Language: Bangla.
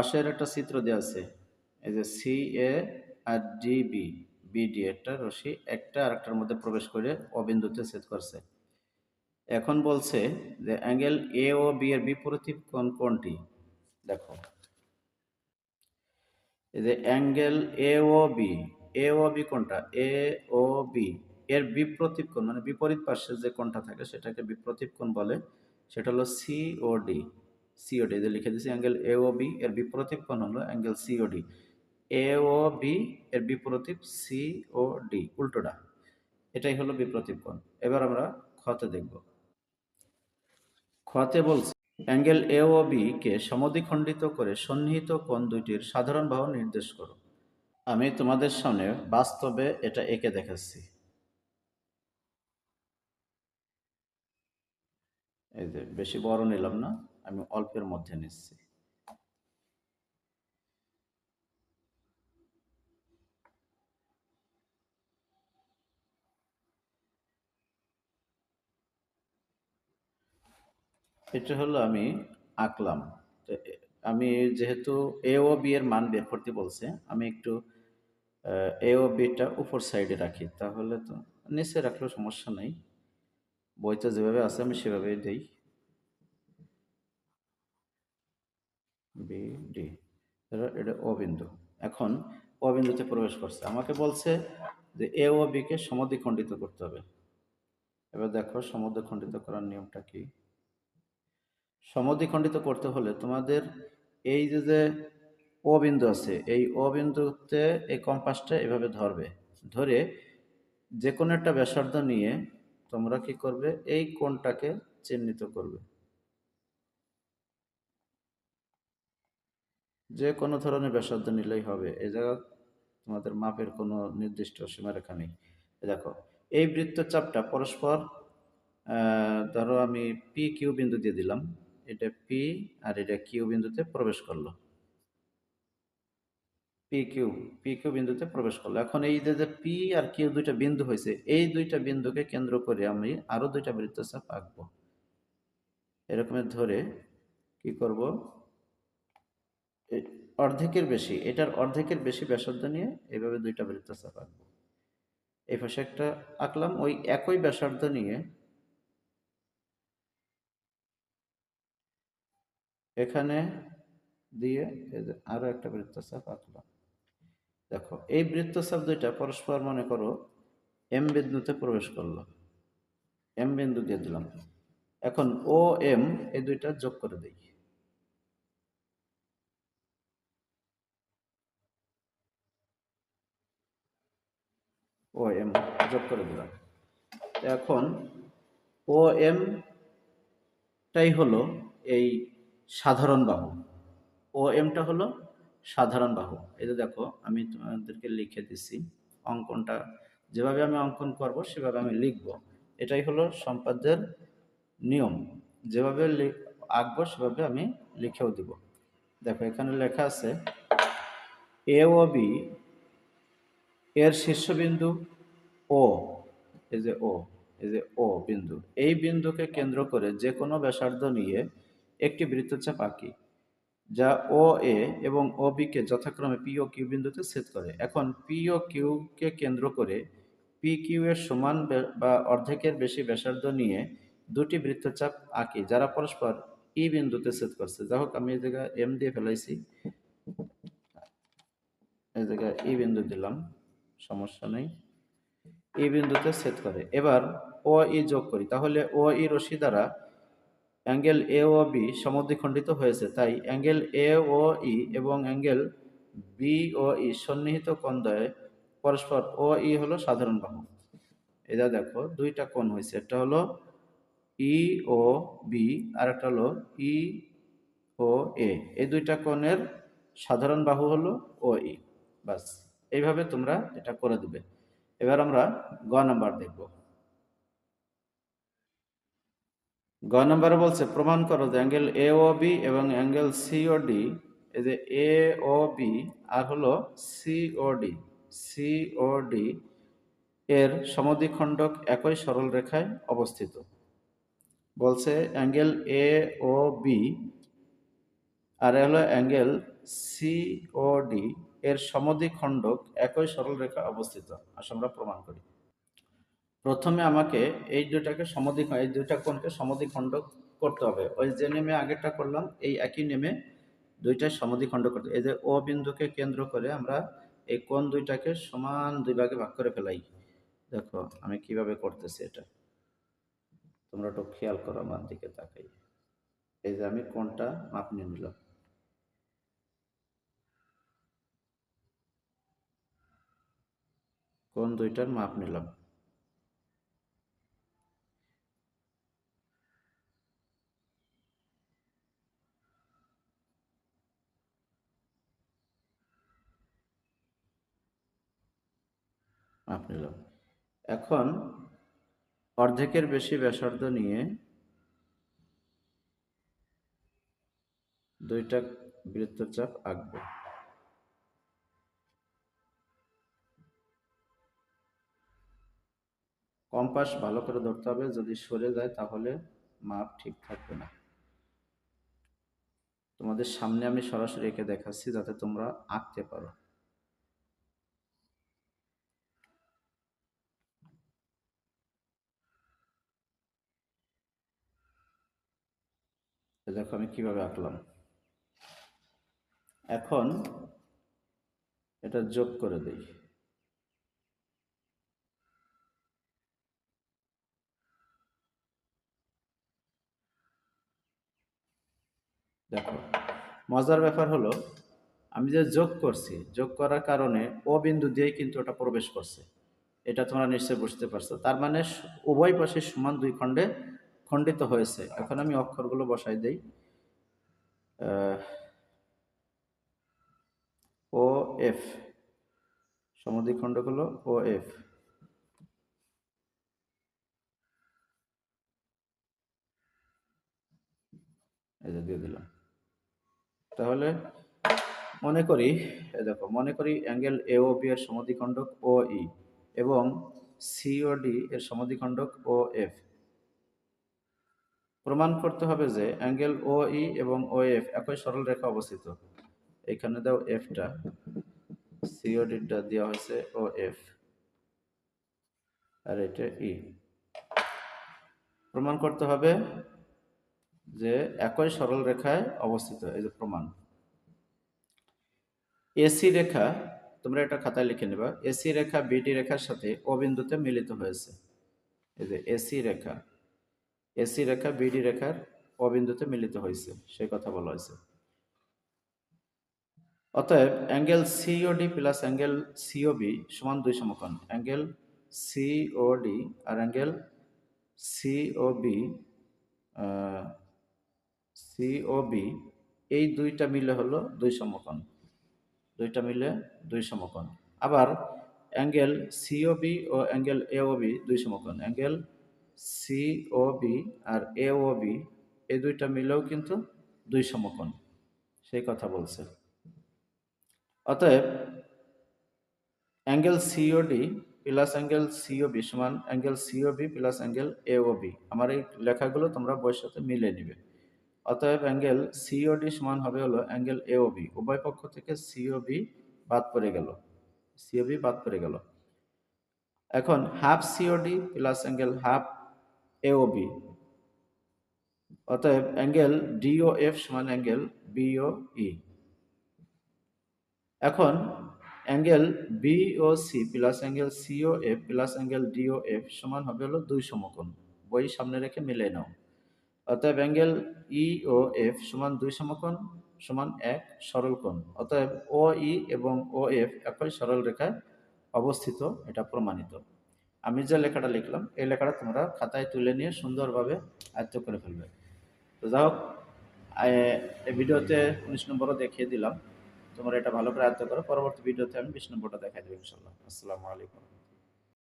পাশের একটা চিত্র দেওয়া আছে। এই যে সি এ আর ডি বি বিডি একটা রশি একটা আরেকটার মধ্যে প্রবেশ করে অবিন্দুতে ছেদ করছে। এখন বলছে যে অ্যাঙ্গেল এ ও বি এর বিপরীত কোণ কোনটি? দেখো। এই যে angle A O B A O B কোনটা? এ ও বি এর বিপ্রতীপ কোণ মানে বিপরীত পার্শ্বে যে কোণটা থাকে সেটাকে বিপ্রতীপ কোণ বলে। সেটা হলো সি ও ডি সিওডি যে লিখে দিচ্ছি অ্যাঙ্গেল এ ও বি এর বিপরীত কোণ হলো অ্যাঙ্গেল সিওডি এ ও এর বিপরীত সি ও উল্টোটা এটাই হলো বিপরীত কোণ এবার আমরা খতে দেখব খতে বলছে অ্যাঙ্গেল এ ও কে সমদ্বিখণ্ডিত করে সন্নিহিত কোণ দুইটির সাধারণ বাহু নির্দেশ করো আমি তোমাদের সামনে বাস্তবে এটা এঁকে দেখাচ্ছি। এই যে, বেশি বড় নিলাম না। আমি অল্পের মধ্যে নিচ্ছি। এটা হলো আমি আঁকলাম। আমি যেহেতু এ ও বি এর মান বের করতে বলছে, আমি একটু, এ ও বিটা উপর সাইডে রাখি, তাহলে তো নিচে রাখলেও সমস্যা নাই। বইতে যেভাবে আছে আমি সেভাবেই দিই। B, D. এটা ও বিন্দু। এখন ও বিন্দুতে প্রবেশ করছে। আমাকে বলছে যে এ ও বিকে সমদ্বিখণ্ডিত করতে হবে। এবার দেখো সমদ্বিখণ্ডিত করার নিয়মটা কি? সমদ্বিখণ্ডিত করতে হলে তোমাদের এই যে যে ও বিন্দু আছে, এই ও বিন্দুতে এই কম্পাসটা এভাবে ধরবে। ধরে যে কোনো একটা ব্যাসার্ধ নিয়ে তোমরা কি করবে? এই কোণটাকে চিহ্নিত করবে। যে কোনো ধরনের ব্যাসার্ধ নিলেই হবে। এ জায়গা তোমাদের মাপের কোনো নির্দিষ্ট সীমারেখা নেই। দেখো, এই বৃত্তচাপটা পরস্পর ধরো আমি পি কিউ বিন্দু দিয়ে দিলাম। এটা পি আর এটা কিউ বিন্দুতে প্রবেশ করল। পি কিউ পি কিউ বিন্দুতে প্রবেশ করল। এখন এই যে পি আর কিউ দুইটা বিন্দু হয়েছে, এই দুইটা বিন্দুকে কেন্দ্র করে আমি আরও দুইটা বৃত্তচাপ আঁকবো। এরকমের ধরে কি করব? অর্ধেকের বেশি, এটার অর্ধেকের বেশি ব্যাসার্ধ নিয়ে এইভাবে দুইটা বৃত্তচাপ আঁকবো। এই পাশে একটা আঁকলাম, ওই একই ব্যাসার্ধ নিয়ে এখানে দিয়ে আরও একটা বৃত্তচাপ আঁকলাম। দেখো, এই বৃত্তচাপ দুইটা পরস্পর মনে করো এম বিন্দুতে প্রবেশ করল। এম বিন্দু দিয়ে দিলাম। এখন ও এম এই দুইটা যোগ করে দিই। ও এম যোগ করে দিলাম এখন ও এমটাই হলো এই সাধারণ বাহু। ও এমটা হলো সাধারণ বাহু। যে দেখো, আমি তোমাদেরকে লিখে দিছি। অঙ্কনটা, যেভাবে আমি অঙ্কন করব, সেভাবে আমি লিখব। এটাই হলো সম্পাদ্যের নিয়ম। যেভাবে আঁকবো, সেভাবে আমি লিখেও দিব। দেখো, এখানে লেখা আছে এ ও বি এর শীর্ষবিন্দু ও এই যে ও এই যে ও বিন্দু। এই বিন্দুকে কেন্দ্র করে যে কোনো ব্যাসার্ধ নিয়ে একটি বৃত্তচাপ আঁকি, যা ও এ এবং ও বিকে যথাক্রমে পি ও কিউ বিন্দুতে ছেদ করে। এখন পি ও কিউকে কেন্দ্র করে পি কিউ এর সমান বা অর্ধেকের বেশি ব্যাসার্ধ নিয়ে দুটি বৃত্তচাপ আঁকি, যারা পরস্পর ই বিন্দুতে ছেদ করছে। যাই হোক, আমি এই জায়গায় এম দিয়ে ফেলাইছি। এই জায়গায় ই বিন্দু দিলাম। সমস্যা নেই। ই বিন্দুতে ছেদ করে। এবার ও, ই যোগ করি। তাহলে ও, ই রশি দ্বারা অ্যাঙ্গেল এ ও বি সমদ্বিখণ্ডিত হয়েছে। তাই অ্যাঙ্গেল এ ও, ই এবং অ্যাঙ্গেল বি ও, ই সন্নিহিত কোণদ্বয়ে পরস্পর ও, ই হলো সাধারণ বাহু। এটা দেখো, দুইটা কোণ হয়েছে। একটা হলো ই, ও, বি আর একটা হলো ই, ও, এ। এই দুইটা কোণের সাধারণ বাহু হলো ও, ই। বাস এইভাবে তোমরা এটা করে দেবে। এবার আমরা গ নাম্বার দেখব। গ নাম্বারে বলছে, প্রমাণ করো যে অ্যাঙ্গেল এ ও বি এবং অ্যাঙ্গেল সি ও ডি এই যে এ ও বি আর হলো O D C O D এর সমদ্বিখণ্ডক একই সরল রেখায় অবস্থিত। বলছে অ্যাঙ্গেল এ ও বি আর হলো অ্যাঙ্গেল সি ও ডি এর সমদ্বিখণ্ডক একই সরল রেখা অবস্থিত। আসলে আমরা প্রমাণ করি। প্রথমে আমাকে এই দুটাকে সমদ্বি এই দুটা কোণকে সমদ্বিখণ্ডক করতে হবে। ওই যে নেমে আগেরটা করলাম, এই একই নেমে দুইটা সমদ্বিখণ্ড করতে এই যে ও বিন্দুকে কেন্দ্র করে আমরা এই কোণ দুইটাকে সমান দুই ভাগে ভাগ করে ফেলাই। দেখো, আমি কীভাবে করতেছি এটা? তোমরা একটু খেয়াল করো আমার দিকে তাকাই। এই যে আমি কোনটা মাপ নিয়ে নিলাম। কোন দুইটার মাপ নিলাম। মাপ নিলাম। এখন অর্ধেকের বেশি ব্যাসার্ধ নিয়ে দুইটা বৃত্তচাপ আঁকবো। কম্পাস ভালো করে ধরতে হবে। যদি সরে যায় তাহলে মাপ ঠিক থাকবে না। তোমাদের সামনে আমি সরাসরি এঁকে দেখাচ্ছি যাতে তোমরা আঁকতে পারো। দেখো আমি কীভাবে আঁকলাম। এখন এটা যোগ করে দিই দেখো মজার ব্যাপার হলো, আমি যে যোগ করছি, যোগ করার কারণে ও বিন্দু দিয়েই কিন্তু ওটা প্রবেশ করছে। এটা তোমরা নিশ্চয়ই বুঝতে পারছ। তার মানে উভয় পাশে সমান দুই খণ্ডে খণ্ডিত হয়েছে। এখন আমি অক্ষরগুলো বসাই দেই। O, F. সমদ্বিখণ্ডগুলো O, F. এই যে দিয়ে দিলাম। তাহলে মনে করি দেখো, মনে করি অ্যাঙ্গেল এ ও বি এর সমদ্বিখণ্ডক ও ই এবং সি ও ডি এর সমদ্বিখণ্ডক ও এফ প্রমাণ করতে হবে যে অ্যাঙ্গেল ও ই এবং ও এফ একই সরল রেখা অবস্থিত। এখানে দাও এফটা সিওডিটা দেওয়া হয়েছে ও এফ আর এটা ই প্রমাণ করতে হবে যে একই সরল রেখায় অবস্থিত, এই যে প্রমাণ। এসি রেখা, তোমরা এটা খাতায় লিখে নেবা। এসি রেখা বিডি রেখার সাথে ও বিন্দুতে মিলিত হয়েছে। এই যে এসি রেখা এসি রেখা বিডি রেখার অবিন্দুতে মিলিত হয়েছে, সেই কথা বলা হয়েছে। অতএব angle COD plus angle COB সমান দুই সমকোণ। অ্যাঙ্গেল সিওডি আর অ্যাঙ্গেল সিওবি সিওবি এই দুইটা মিলে হলো দুই সমকোণ। দুইটা মিলে দুই সমকোণ। আবার অ্যাঙ্গেল সিওবি ও অ্যাঙ্গেল এওবি দুই সমকোণ। অ্যাঙ্গেল সি ও বি আর এ ও বি এই দুইটা মিলেও কিন্তু দুই সমকোণ। সেই কথা বলছে। অতএব angle COD plus angle COB সমান angle COB plus angle AOB আমার এই লেখাগুলো তোমরা বইয়ের সাথে মিলে নিবে। অতএব অ্যাঙ্গেল সিওডি সমান হবে হলো অ্যাঙ্গেল এওবি উভয় পক্ষ থেকে সিওবি বাদ পড়ে গেল। সিওবি বাদ পড়ে গেল। এখন half COD plus angle half AOB অতএব অ্যাঙ্গেল ডিও এফ সমান অ্যাঙ্গেল বিও ই এখন angle BOC plus angle CO F plus angle DO F সমান হবে হলো দুই সমকোণ। বই সামনে রেখে মিলে নাও। অতএব অ্যাঙ্গেল ই ও এফ সমান দুই সমকোণ সমান এক সরল কোণ। অতএব ও ই এবং ও এফ একই সরল রেখায় অবস্থিত, এটা প্রমাণিত। আমি যে লেখাটা লিখলাম, এই লেখাটা তোমরা খাতায় তুলে নিয়ে সুন্দরভাবে আয়ত্ত করে ফেলবে। তো যাই হোক এই ভিডিওতে উনিশ নম্বরও দেখিয়ে দিলাম। তোমরা এটা ভালো করে আয়ত্ত করো। পরবর্তী ভিডিওতে আমি বিশ নম্বরটা দেখাই দেবো ইনশাল্লাহ আসসালামু আলাইকুম।